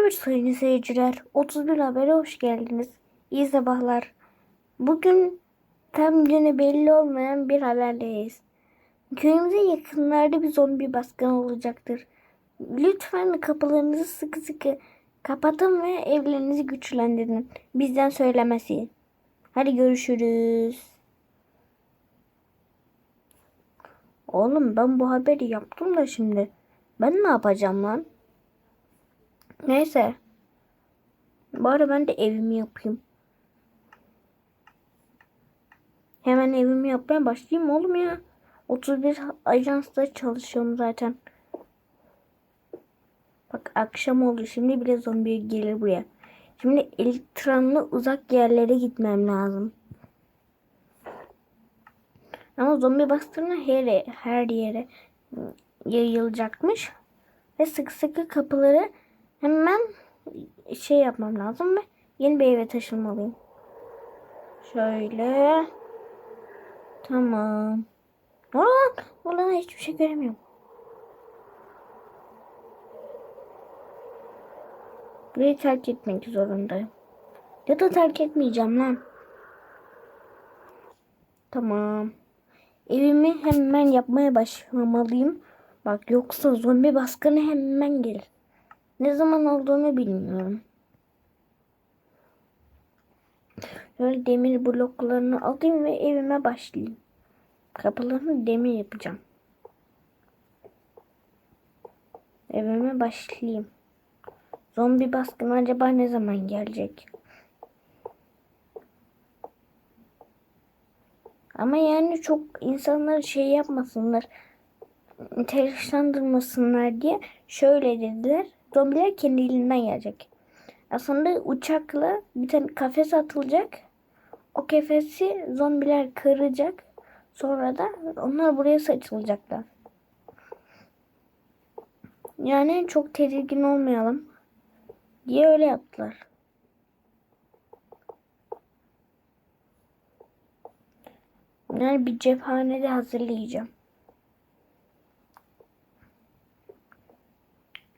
Evet sayın seyirciler, 31 habere hoş geldiniz. İyi sabahlar. Bugün tam günü belli olmayan bir haberdeyiz. Köyümüze yakınlarda bir zombi baskını olacaktır. Lütfen kapılarınızı sıkı sıkı kapatın ve evlerinizi güçlendirin. Bizden söylemesi. Hadi görüşürüz. Oğlum ben bu haberi yaptım da şimdi. Ben ne yapacağım lan? Neyse. Bari ben de evimi yapayım. Hemen evimi yapmaya başlayayım oğlum ya. 31 ajansta çalışıyorum zaten. Bak akşam oldu. Şimdi bile zombi gelir buraya. Şimdi elektronlu uzak yerlere gitmem lazım. Ama zombi bastırma her, her yere yayılacakmış. Ve sık sıkı kapıları hemen şey yapmam lazım ve yeni bir eve taşınmalıyım. Şöyle. Tamam. Ne lan? Hiçbir şey göremiyorum. Burayı terk etmek zorundayım. Ya da terk etmeyeceğim lan. Tamam. Evimi hemen yapmaya başlamalıyım. Bak yoksa zombi baskını hemen gelir. Ne zaman olduğunu bilmiyorum. Şöyle demir bloklarını alayım ve evime başlayayım. Kapılarını demir yapacağım. Evime başlayayım. Zombi baskını acaba ne zaman gelecek? Ama yani çok insanlar şey yapmasınlar. Telaşlandırmasınlar diye şöyle dediler. Zombiler kendiliğinden gelecek. Aslında uçakla bir tane kafes atılacak. O kafesi zombiler kıracak. Sonra da onlar buraya saçılacaklar. Yani çok tedirgin olmayalım diye öyle yaptılar. Yani bir cephanede hazırlayacağım.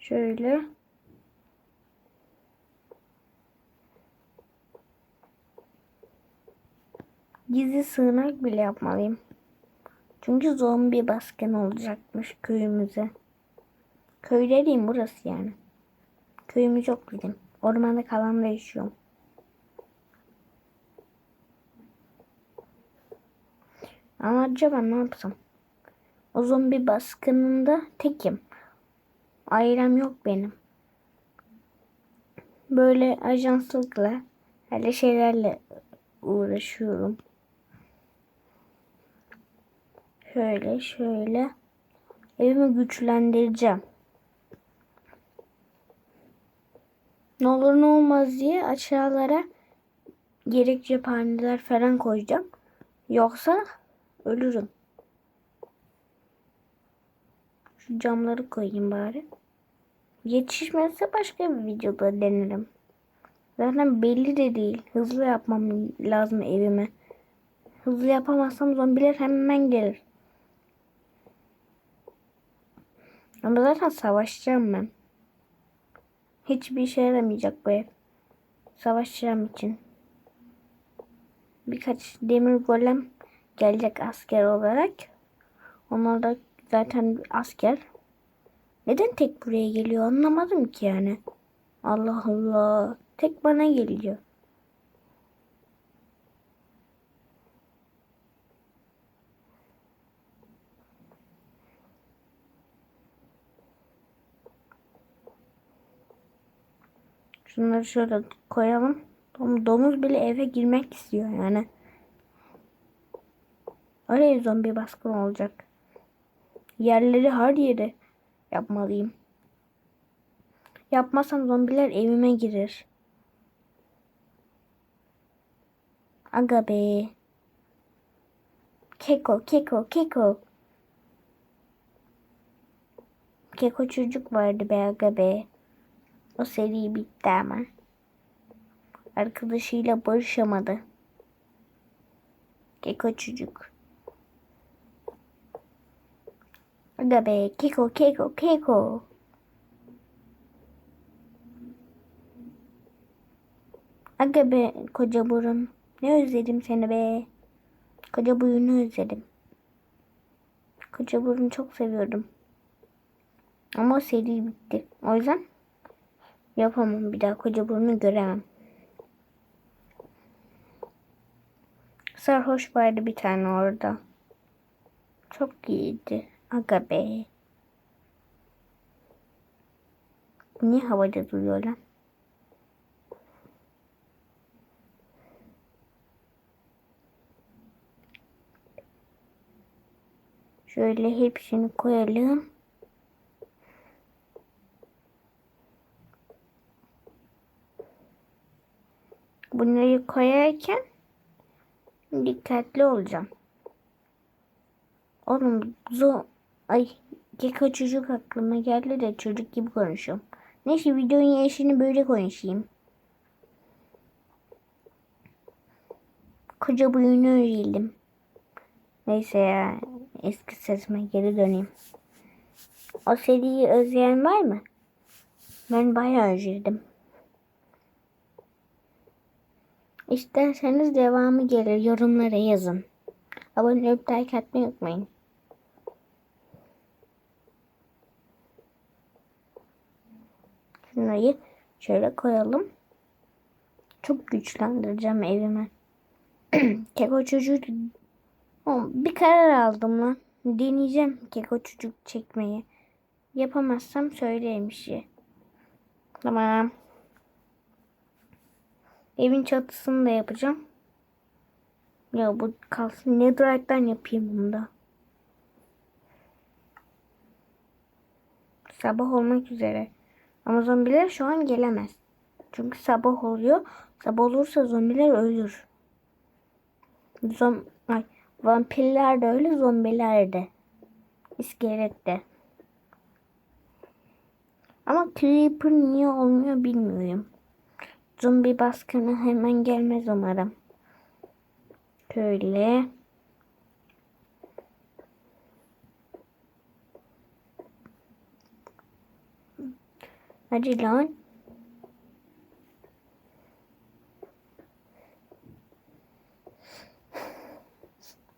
Şöyle. Gizli sığınak bile yapmalıyım. Çünkü zombi baskın olacakmış köyümüze. Köy burası yani. Köyümüz yok bizim. Ormanda kalan da yaşıyorum. Ama acaba ne yapsam? O zombi baskınında tekim. Ailem yok benim. Böyle ajanslıkla öyle şeylerle uğraşıyorum. Şöyle şöyle evimi güçlendireceğim. Ne olur ne olmaz diye aşağılara gerek cephaneler falan koyacağım. Yoksa ölürüm. Şu camları koyayım bari. Yetişmezse başka bir videoda denerim. Zaten belli de değil. Hızlı yapmam lazım evime. Hızlı yapamazsam zombiler hemen gelir. Ama zaten savaşacağım ben. Hiçbir işe yaramayacak bu ev. Savaşacağım için. Birkaç demir golem gelecek asker olarak. Onlar da zaten asker. Neden tek buraya geliyor anlamadım ki yani. Allah Allah. Tek bana geliyor. Şunları şöyle koyalım. Domuz bile eve girmek istiyor yani. Öyle zombi baskın olacak. Yerleri her yere yapmalıyım. Yapmasam zombiler evime girer. Aga be. Keko, keko, keko. Keko çocuk vardı be aga be. O seri bitti ama. Arkadaşıyla barışamadı. Keko çocuk. Aga be keko keko keko. Aga be koca burun. Ne özledim seni be. Koca burunu özledim. Koca burunu çok seviyordum. Ama seri bitti. O yüzden yapamam bir daha koca burnu göremem. Sarhoş vardı bir tane orada. Çok iyiydi. Aga be. Niye havada duruyor lan? Şöyle hepsini koyalım. Bunları koyarken dikkatli olacağım. Oğlum zo ay Geko çocuk aklıma geldi de çocuk gibi konuşuyorum. Neyse videonun yaşını böyle konuşayım. Koca boyunu öğrenelim. Neyse ya eski sesime geri döneyim. O seriyi özleyen var mı? Ben bayağı özledim. İsterseniz devamı gelir. Yorumlara yazın. Abone olup like atmayı unutmayın. Şunları şöyle koyalım. Çok güçlendireceğim evimi. Keko çocuğu bir karar aldım lan. Deneyeceğim keko çocuk çekmeyi. Yapamazsam söyleyeyim işi. Tamam. Evin çatısını da yapacağım. Ya bu kalsın. Netherite'den yapayım bunu da. Sabah olmak üzere. Ama zombiler şu an gelemez. Çünkü sabah oluyor. Sabah olursa zombiler ölür. Zom Ay, vampirler de öyle, zombiler de. İskelet de. Ama Creeper niye olmuyor bilmiyorum. Zombi baskını hemen gelmez umarım. Şöyle. Hadi lan.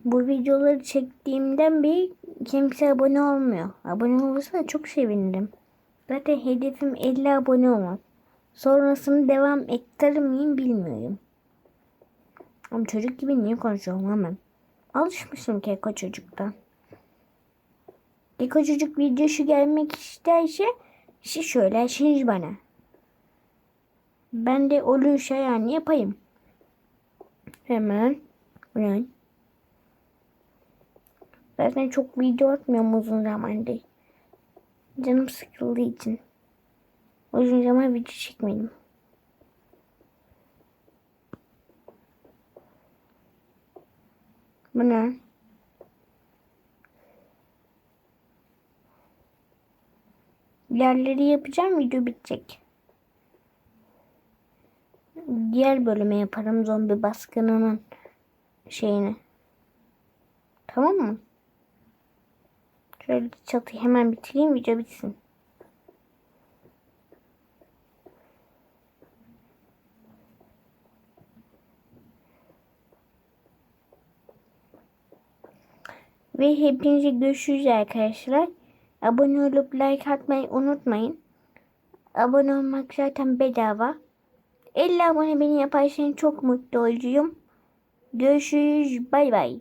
Bu videoları çektiğimden beri kimse abone olmuyor. Abone olursa çok sevinirim. Zaten hedefim 50 abone olmak. Sonrasını devam ettirir miyim bilmiyorum. Ama çocuk gibi niye konuşuyorum hemen? Alışmışım Keko çocuktan. Keko çocuk videosu gelmek isterse şey şöyle şimdi bana. Ben de olursa yani yapayım. Hemen. Hemen. Zaten çok video atmıyorum uzun zamandır. Canım sıkıldığı için. Uzun zaman video çekmedim. Bu ne? Yerleri yapacağım video bitecek. Diğer bölüme yaparım zombi baskınının şeyini. Tamam mı? Şöyle çatıyı hemen bitireyim video bitsin. Ve hepinize görüşürüz arkadaşlar. Abone olup like atmayı unutmayın. Abone olmak zaten bedava. 50 abone beni yaparsanız çok mutlu olacağım. Görüşürüz. Bay bay.